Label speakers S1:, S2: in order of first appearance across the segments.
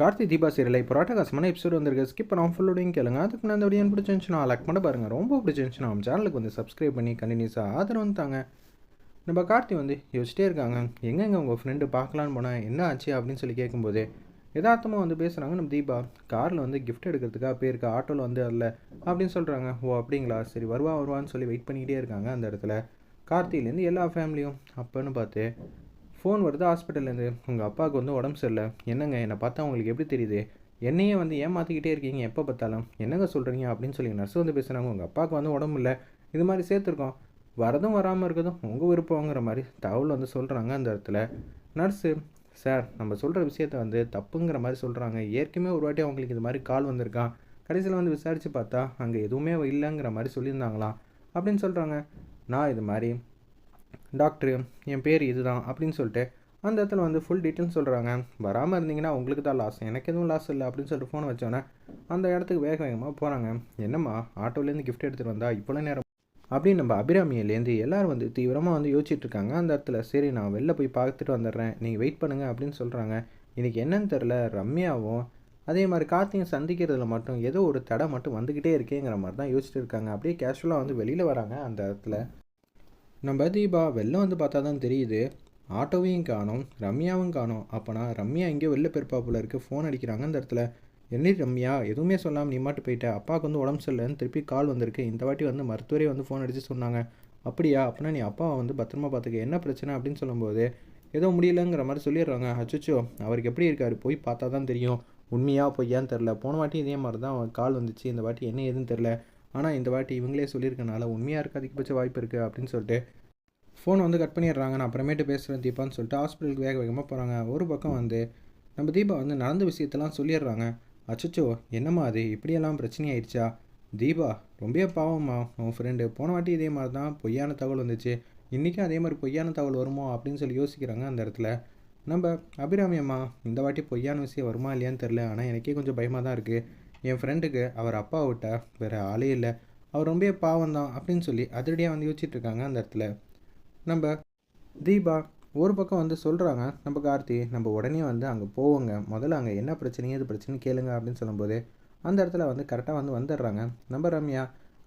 S1: Karthi Deepa serial. இப்போ ராட்டகாசமான episode வந்திருக்கு. Skip பண்ணாமல் ஃபுல்லோடையும் கேளுங்க. அதுக்கு நான் அந்த வீடியோ பிடிச்சிருந்துச்சுன்னா லைக் பண்ண பாருங்கள் ரொம்ப பிடிச்சிருந்துச்சுன்னா நம்ம சேனலுக்கு வந்து சப்ஸ்கிரைப் பண்ணி கண்டினியூஸாக ஆதரவு தாங்க. நம்ம கார்த்தி வந்து யோசிச்சிட்டே இருக்காங்க. எங்கெங்கே உங்கள் ஃப்ரெண்டு பார்க்கலான்னு போனால் என்ன ஆச்சு அப்படின்னு சொல்லி கேட்கும்போது எதார்த்தமாக வந்து பேசுகிறாங்க நம்ம தீபா. காரில் வந்து கிஃப்ட் எடுக்கிறதுக்காக போயிருக்கா ஆட்டோவில் வந்து அதில் அப்படின்னு சொல்கிறாங்க ஓ அப்படிங்களா? சரி வருவா வருவான்னு சொல்லி வெயிட் பண்ணிக்கிட்டே இருக்காங்க அந்த இடத்துல. கார்த்திலேருந்து எல்லா ஃபேமிலியும் அப்போன்னு பார்த்து ஃபோன் வருது ஹாஸ்பிட்டல்லேருந்து உங்கள் அப்பாவுக்கு வந்து உடம்பு சரியில்லை. என்னங்க என்னை பார்த்தா உங்களுக்கு எப்படி தெரியுது? என்னையே வந்து ஏமாற்றிக்கிட்டே இருக்கீங்க எப்போ பார்த்தாலும்? என்னங்க சொல்கிறீங்க அப்படின்னு சொல்லி நர்ஸ் வந்து பேசுகிறாங்க உங்கள் அப்பாவுக்கு வந்து உடம்பு இல்லை. இது மாதிரி சேர்த்துருக்கோம். வரதும் வராமல் இருக்கிறதும் உங்கள் விருப்பங்கிற மாதிரி தகவல் வந்து சொல்கிறாங்க அந்த இடத்துல. நர்ஸு சார் நம்ம சொல்கிற விஷயத்த வந்து தப்புங்கிற மாதிரி சொல்கிறாங்க ஏற்கனவே ஒரு வாட்டி அவங்களுக்கு இது மாதிரி கால் வந்திருக்கான். கடைசியில் வந்து விசாரித்து பார்த்தா அங்கே எதுவுமே இல்லைங்கிற மாதிரி சொல்லியிருந்தாங்களாம் அப்படின்னு சொல்கிறாங்க நான் இது மாதிரி டாக்டரு என் பேர் இதுதான் அப்படின்னு சொல்லிட்டு அந்த இடத்துல வந்து ஃபுல் டீட்டெயில் சொல்கிறாங்க வராமல் இருந்தீங்கன்னா உங்களுக்கு தான் லாஸ் எனக்கு எதுவும் லாஸ் இல்லை அப்படின்னு சொல்லிட்டு ஃபோன் வச்சோன்னே அந்த இடத்துக்கு வேக வேகமாக போகிறாங்க என்னம்மா ஆட்டோலேருந்து கிஃப்ட் எடுத்துகிட்டு வந்தா இவ்வளோ நேரம்? அப்படின்னு நம்ம அபிராமியிலேருந்து எல்லோரும் வந்து தீவிரமாக வந்து யோசிச்சுட்டு இருக்காங்க. அந்த இடத்துல சரி நான் வெளில போய் பார்த்துட்டு வந்துடுறேன். நீங்கள் வெயிட் பண்ணுங்கள் அப்படின்னு சொல்கிறாங்க இன்றைக்கி என்னன்னு தெரில ரம்யாவும் அதே மாதிரி கார்த்திகை சந்திக்கிறதுல மட்டும் ஏதோ ஒரு தடை மட்டும் வந்துக்கிட்டே இருக்கேங்கிற மாதிரி தான் யோசிச்சுட்டு இருக்காங்க. அப்படியே கேஷுவலாக வந்து வெளியில் வராங்க அந்த இடத்துல. நம்ம தீபா வெளில வந்து பார்த்தா தான் தெரியுது. ஆட்டோவையும் காணோம் ரம்யாவும் காணும். அப்போனா ரம்யா எங்கேயோ வெளில பெருப்பா போல இருக்குது ஃபோன் அடிக்கிறாங்க அந்த இடத்துல. என்ன ரம்யா எதுவுமே சொல்லாமல் நீ மாட்டு போயிட்ட? அப்பாவுக்கு வந்து உடம்பு சரியில்லைன்னு திருப்பி கால் வந்திருக்கு. இந்த வாட்டி வந்து மருத்துவரே வந்து ஃபோன் அடித்து சொன்னாங்க. அப்படியா? அப்படின்னா நீ அப்பாவை வந்து பத்திரமா பார்த்துக்க. என்ன பிரச்சனை அப்படின்னு சொல்லும்போது ஏதோ முடியலங்கிற மாதிரி சொல்லிடுறாங்க. அச்சோ அவருக்கு எப்படி இருக்காரு? போய் பார்த்தா தான் தெரியும். உண்மையாக பொய்யான்னு தெரில போன வாட்டி இதே மாதிரி தான் அவன் கால் வந்துச்சு. இந்த வாட்டி என்ன ஏதுன்னு தெரில ஆனால் இந்த வாட்டி இவங்களே சொல்லியிருக்கனால உண்மையாக இருக்க அதிகபட்ச வாய்ப்பு இருக்குது அப்படின்னு சொல்லிட்டு ஃபோன் வந்து கட் பண்ணிடுறாங்க. நான் அப்புறமேட்டு பேசுகிறேன் தீபான்னு சொல்லிட்டு ஹாஸ்பிட்டலுக்கு வேக வேகமாக போகிறாங்க ஒரு பக்கம் வந்து நம்ம தீபா வந்து நடந்த விஷயத்தெல்லாம் சொல்லிடுறாங்க. அச்சச்சோ என்னம்மா அது? இப்படியெல்லாம் பிரச்சனை ஆயிடுச்சா தீபா ரொம்ப பாவம்மா. உன் ஃப்ரெண்டு போன வாட்டி இதே மாதிரி தான் பொய்யான தகவல் வந்துச்சு. இன்றைக்கும் அதே மாதிரி பொய்யான தகவல் வருமோ அப்படின்னு சொல்லி யோசிக்கிறாங்க அந்த இடத்துல. நம்ம அபிராமி அம்மா இந்த வாட்டி பொய்யான விஷயம் வருமா இல்லையான்னு தெரில ஆனால் எனக்கே கொஞ்சம் பயமாக தான் இருக்குது என் ஃப்ரெண்டுக்கு அவர் அப்பா விட்டா வேறு ஆளே இல்லை. அவர் ரொம்ப பாவம் தான் அப்படின்னு சொல்லி அதிரடியாக வந்து யோசிச்சுட்டு இருக்காங்க அந்த இடத்துல. நம்ம தீபா ஒரு பக்கம் வந்து சொல்கிறாங்க நம்ம கார்த்தி நம்ம உடனே வந்து அங்கே போவோங்க. முதல்ல அங்கே என்ன பிரச்சனையோ இது பிரச்சனை கேளுங்க அப்படின்னு சொல்லும்போது அந்த இடத்துல வந்து கரெக்டாக வந்து வந்துடுறாங்க. நம்ம ரம்யா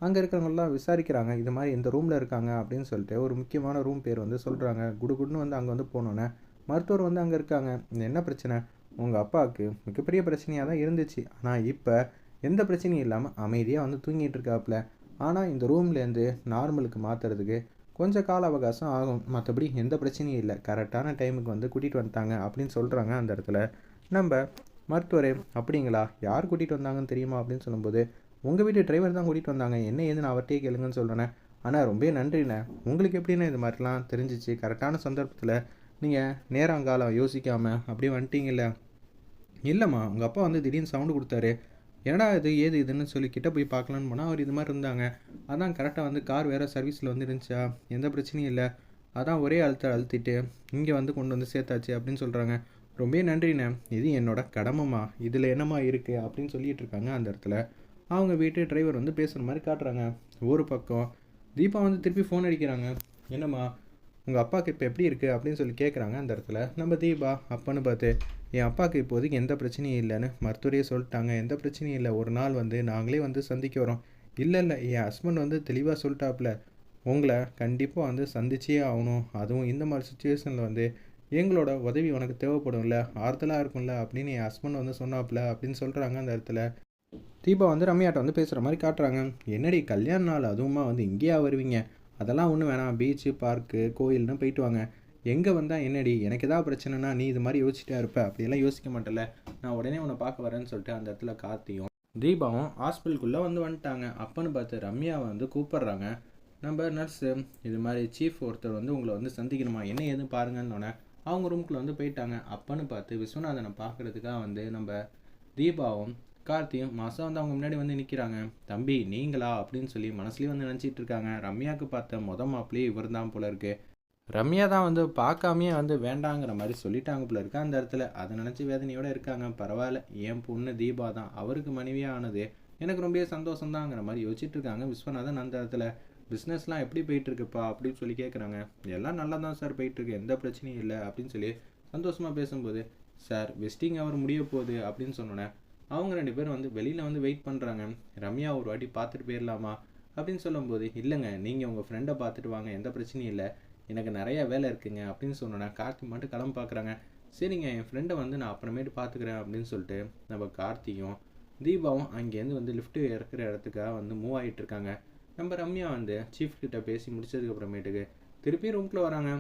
S1: அங்கே இருக்கிறவங்களாம் விசாரிக்கிறாங்க. இது மாதிரி இந்த ரூமில் இருக்காங்க? அப்படின்னு சொல்லிட்டு ஒரு முக்கியமான ரூம் பேர் வந்து சொல்கிறாங்க குடுகுடுன்னு வந்து அங்கே வந்து போனோன்னே மருத்துவர் வந்து அங்கே இருக்காங்க. என்ன பிரச்சனை? உங்கள் அப்பாவுக்கு மிகப்பெரிய பிரச்சனையாக தான் இருந்துச்சு. ஆனால் இப்போ எந்த பிரச்சனையும் இல்லாமல் அமைதியாக வந்து தூங்கிட்டு இருக்காப்புல ஆனால் இந்த ரூம்லேருந்து நார்மலுக்கு மாற்றுறதுக்கு கொஞ்சம் கால அவகாசம் ஆகும். மற்றபடி எந்த பிரச்சனையும் இல்லை. கரெக்டான டைமுக்கு வந்து கூட்டிகிட்டு வந்துட்டாங்க அப்படின்னு சொல்கிறாங்க அந்த இடத்துல. நம்ம மருத்துவரே அப்படிங்களா? யார் கூட்டிகிட்டு வந்தாங்கன்னு தெரியுமா? அப்படின்னு சொல்லும்போது உங்கள் வீட்டு டிரைவர் தான் கூட்டிகிட்டு வந்தாங்க. என்ன ஏதுன்னு அவர்கிட்டே கேளுங்கன்னு சொல்கிறேன் ஆனால் ரொம்ப நன்றிண்ணே. உங்களுக்கு எப்படிண்ணே இது மாதிரிலாம் தெரிஞ்சிச்சு? கரெக்டான சந்தர்ப்பத்தில் நீங்கள் நேரங்காலம் யோசிக்காமல் அப்படியே வந்துட்டீங்கல்ல. இல்லைம்மா உங்கள் அப்பா வந்து திடீர்னு சவுண்டு கொடுத்தாரு. என்னடா இது ஏது இதுன்னு சொல்லி கிட்ட போய் பார்க்கலான்னு போனால் அவர் இது மாதிரி இருந்தாங்க. அதான் கரெக்டாக வந்து கார் வேறு சர்வீஸில் வந்து இருந்துச்சா எந்த பிரச்சனையும் இல்லை. அதான் ஒரே அழுத்த அழுத்திட்டு இங்கே வந்து கொண்டு வந்து சேர்த்தாச்சு அப்படின்னு சொல்கிறாங்க ரொம்ப நன்றிண்ணே. இது என்னோட கடமைமா இதில் என்னம்மா இருக்குது அப்படின்னு சொல்லிட்டு இருக்காங்க அந்த இடத்துல. அவங்க வீட்டு டிரைவர் வந்து பேசுகிற மாதிரி காட்டுறாங்க. ஒரு பக்கம் தீபா வந்து திருப்பி ஃபோன் அடிக்கிறாங்க. என்னம்மா உங்கள் அப்பாவுக்கு இப்போ எப்படி இருக்குது அப்படின்னு சொல்லி கேட்குறாங்க அந்த இடத்துல. நம்ம தீபா அப்பன்னு பார்த்து என் அப்பாவுக்கு இப்போதைக்கு எந்த பிரச்சனையும் இல்லைன்னு மருத்துவரையே சொல்லிட்டாங்க. எந்த பிரச்சனையும் இல்லை. ஒரு நாள் வந்து நாங்களே வந்து சந்திக்க வரோம். இல்லை இல்லை. என் ஹஸ்பண்ட் வந்து தெளிவாக சொல்லிட்டாப்புல. உங்களை கண்டிப்பாக வந்து சந்திச்சே ஆகணும். அதுவும் இந்த மாதிரி சுச்சுவேஷனில் வந்து எங்களோட உதவி உனக்கு தேவைப்படும்ல. ஆறுதலாக இருக்கும்ல அப்படின்னு என் ஹஸ்பண்ட் வந்து சொன்னாப்புல அப்படின்னு சொல்கிறாங்க அந்த இடத்துல. தீபா வந்து ரம்யாட்ட வந்து பேசுகிற மாதிரி காட்டுறாங்க. என்னடி கல்யாண நாள் அதுவுமா வந்து இங்கேயா வருவீங்க? அதெல்லாம் ஒன்றும் வேணாம். பீச்சு பார்க்கு கோயில்னு போயிட்டு வாங்க. எங்கே வந்தால் என்னடி? எனக்கு ஏதாவது பிரச்சனைனா நீ இது மாதிரி யோசிச்சிட்டா இருப்ப. அப்படியெல்லாம் யோசிக்க மாட்டல நான் உடனே உன்னை பார்க்க வரேன்னு சொல்லிட்டு அந்த இடத்துல கார்த்தியும் தீபாவும் ஹாஸ்பிட்டலுக்குள்ளே வந்து வந்துட்டாங்க. அப்பன்னு பார்த்து ரம்யாவை வந்து கூப்பிட்றாங்க. நம்ம நர்ஸு இது மாதிரி சீஃப் ஒருத்தர் வந்து உங்களை வந்து சந்திக்கணுமா? என்ன ஏதுன்னு பாருங்கன்னொன்னே அவங்க ரூம்குள்ளே வந்து போயிட்டாங்க. அப்பன்னு பார்த்து விஸ்வநாதனை பார்க்குறதுக்காக வந்து நம்ம தீபாவும் கார்த்தியும் மாதம் வந்து அவங்க முன்னாடி வந்து நிற்கிறாங்க தம்பி நீங்களா? அப்படின்னு சொல்லி மனசுலேயே வந்து நினச்சிட்டு இருக்காங்க. ரம்யாவுக்கு பார்த்த மொத மாப்பிள்ளையே இவர் தான் போல இருக்கு. ரம்யா தான் வந்து பார்க்காமையே வந்து வேண்டாங்கிற மாதிரி சொல்லிட்டாங்க போல இருக்கா. அந்த இடத்துல அதை நினச்சி வேதனையோடு இருக்காங்க. பரவாயில்ல என் பொண்ணு தீபா தான். அவருக்கு மனைவியாக ஆனது எனக்கு ரொம்ப சந்தோஷம் தாங்கிற மாதிரி யோசிச்சுட்டு இருக்காங்க. விஸ்வநாதன் அந்த இடத்துல பிஸ்னஸ்லாம் எப்படி போயிட்டு இருக்குப்பா அப்படின்னு சொல்லி கேட்குறாங்க எல்லாம் நல்லா தான் சார் போயிட்டுருக்கு. எந்த பிரச்சனையும் இல்லை. அப்படின்னு சொல்லி சந்தோஷமாக பேசும்போது சார் வெஸ்டிங் அவர் முடிய போகுது. அப்படின்னு சொன்னோன்னே அவங்க ரெண்டு பேரும் வந்து வெளியில் வந்து வெயிட் பண்ணுறாங்க ரம்யா ஒரு வாட்டி பார்த்துட்டு போயிடலாமா? அப்படின்னு சொல்லும்போது இல்லைங்க நீங்கள் உங்கள் ஃப்ரெண்டை பார்த்துட்டு வாங்க. எந்த பிரச்சனையும் இல்லை. எனக்கு நிறைய வேலை இருக்குங்க அப்படின்னு சொன்னோன்னா கார்த்தி மட்டும் கிளம்ப பார்க்குறாங்க. சரிங்க என் ஃப்ரெண்டை வந்து நான் அப்புறமேட்டு பார்த்துக்கிறேன் அப்படின்னு சொல்லிட்டு நம்ம கார்த்தியும் தீபாவும் அங்கேருந்து வந்து லிஃப்ட்டு இறக்குற இடத்துக்காக வந்து மூவ் ஆகிட்டு இருக்காங்க. நம்ம ரம்யா வந்து சீஃப் கிட்ட பேசி முடிச்சதுக்கு அப்புறமேட்டுக்கு திருப்பி ரூம்குள்ளே வராங்க.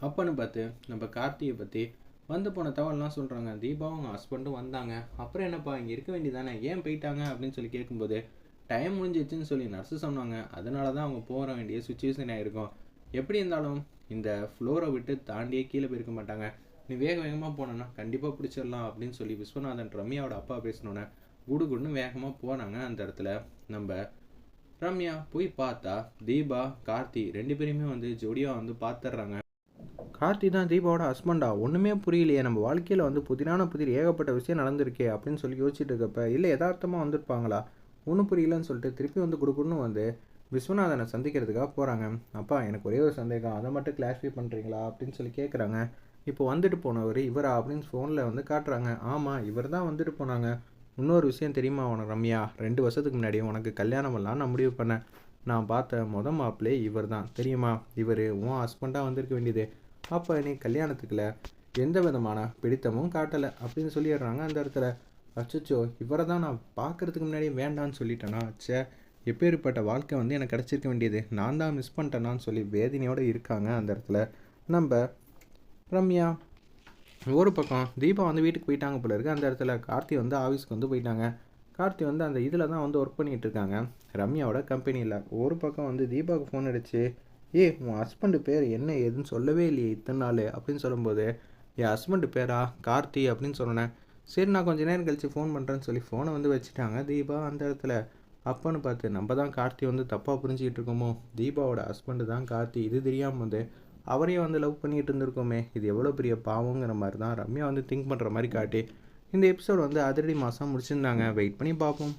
S1: அப்பன்னு பார்த்து நம்ம கார்த்தியை பற்றி வந்து போன தகவல்லாம் சொல்கிறாங்க தீபாவும் அவங்க ஹஸ்பண்டும் வந்தாங்க. அப்புறம் என்னப்பா இங்கே இருக்க வேண்டியதானே? ஏன் போயிட்டாங்க? அப்படின்னு சொல்லி கேட்கும்போது டைம் முடிஞ்சிச்சுன்னு சொல்லி நர்ஸு சொன்னாங்க. அதனால தான் அவங்க போக வேண்டிய சுச்சுவேஷன் ஆகிருக்கும் எப்படி இருந்தாலும் இந்த ஃப்ளோரை விட்டு தாண்டியே கீழே போயிருக்க மாட்டாங்க. நீ வேக வேகமாக போனேன்னா கண்டிப்பாக பிடிச்சிடலாம் அப்படின்னு சொல்லி விஸ்வநாதன் ரம்யாவோட அப்பா பேசினோன்னே குடுகுடுன்னு வேகமாக போனாங்க அந்த இடத்துல. நம்ம ரம்யா போய் பார்த்தா தீபா கார்த்தி ரெண்டு பேருமே வந்து ஜோடியாக வந்து பார்த்துட்றாங்க கார்த்தி தான் தீபாவோட ஹஸ்பண்டா ஒன்றுமே புரியலையே. நம்ம வாழ்க்கையில் வந்து புதிரான புதிர் ஏகப்பட்ட விஷயம் நடந்திருக்கே அப்படின்னு சொல்லி யோசிச்சுட்டு இருக்கப்ப இல்லை யதார்த்தமாக வந்திருப்பாங்களா? ஒன்றும் புரியலன்னு சொல்லிட்டு திருப்பி வந்து கொடுக்கணும் வந்து விஸ்வநாதனை சந்திக்கிறதுக்காக போகிறாங்க அப்பா எனக்கு ஒரே ஒரு சந்தேகம். அதை மட்டும் கிளாரிஃபை பண்ணுறீங்களா அப்படின்னு சொல்லி கேட்குறாங்க இப்போ வந்துட்டு போனவர் இவரா? அப்படின்னு ஃபோனில் வந்து காட்டுறாங்க. ஆமாம் இவர் தான் வந்துட்டு போனாங்க. இன்னொரு விஷயம் தெரியுமா உனக்கு ரம்யா? ரெண்டு வருஷத்துக்கு முன்னாடி உனக்கு கல்யாணம் பண்ணலாம் நான் முடிவு பண்ணேன். நான் பார்த்த முத மாப்பிள்ளே இவர் தான். தெரியுமா? இவர் உன் ஹஸ்பண்டாக வந்திருக்க வேண்டியது. அப்போ நீ கல்யாணத்துக்குல எந்த விதமான பிடித்தமும் காட்டலை. அப்படின்னு சொல்லிடுறாங்க அந்த இடத்துல. அச்சச்சோ இவரை தான் நான் பார்க்கறதுக்கு முன்னாடி வேண்டான்னு சொல்லிட்டேனா? ச்சே எப்பேற்பட்ட வாழ்க்கை வந்து எனக்கு கிடச்சிருக்க வேண்டியது. நான் தான் மிஸ் பண்ணிட்டேனான்னு சொல்லி வேதனையோடு இருக்காங்க அந்த இடத்துல. நம்ம ரம்யா ஒரு பக்கம் தீபா வந்து வீட்டுக்கு போயிட்டாங்க போல இருக்குது அந்த இடத்துல கார்த்தி வந்து ஆஃபீஸ்க்கு வந்து போயிட்டாங்க. கார்த்தி வந்து அந்த இதில் தான் வந்து ஒர்க் பண்ணிகிட்டு இருக்காங்க. ரம்யாவோட கம்பெனியில் ஒரு பக்கம் வந்து தீபாவுக்கு ஃபோன் அடிச்சு ஏ உன் ஹஸ்பண்டு பேர் என்ன ஏதுன்னு சொல்லவே இல்லையே இத்தனை நாள் அப்படின்னு சொல்லும்போது என் ஹஸ்பண்டு பேரா? கார்த்தி? அப்படின்னு சொன்னேன் சரி நான் கொஞ்ச நேரம் கழித்து ஃபோன் பண்ணுறேன்னு சொல்லி ஃபோனை வந்து வச்சுட்டாங்க தீபா அந்த இடத்துல. அப்போன்னு பார்த்து நம்ம தான் கார்த்தி வந்து தப்பாக புரிஞ்சுக்கிட்டு இருக்கோமோ? தீபாவோட ஹஸ்பண்டு தான் கார்த்தி. இது தெரியாமல் வந்து அவரையும் வந்து லவ் பண்ணிகிட்டு இருந்திருக்கோமே. இது எவ்வளோ பெரிய பாவங்கிற மாதிரி தான் ரம்யா வந்து திங்க் பண்ணுற மாதிரி காட்டி இந்த எபிசோட் வந்து அதிரடி மாதம் முடிச்சிருந்தாங்க. வெயிட் பண்ணி பார்ப்போம்.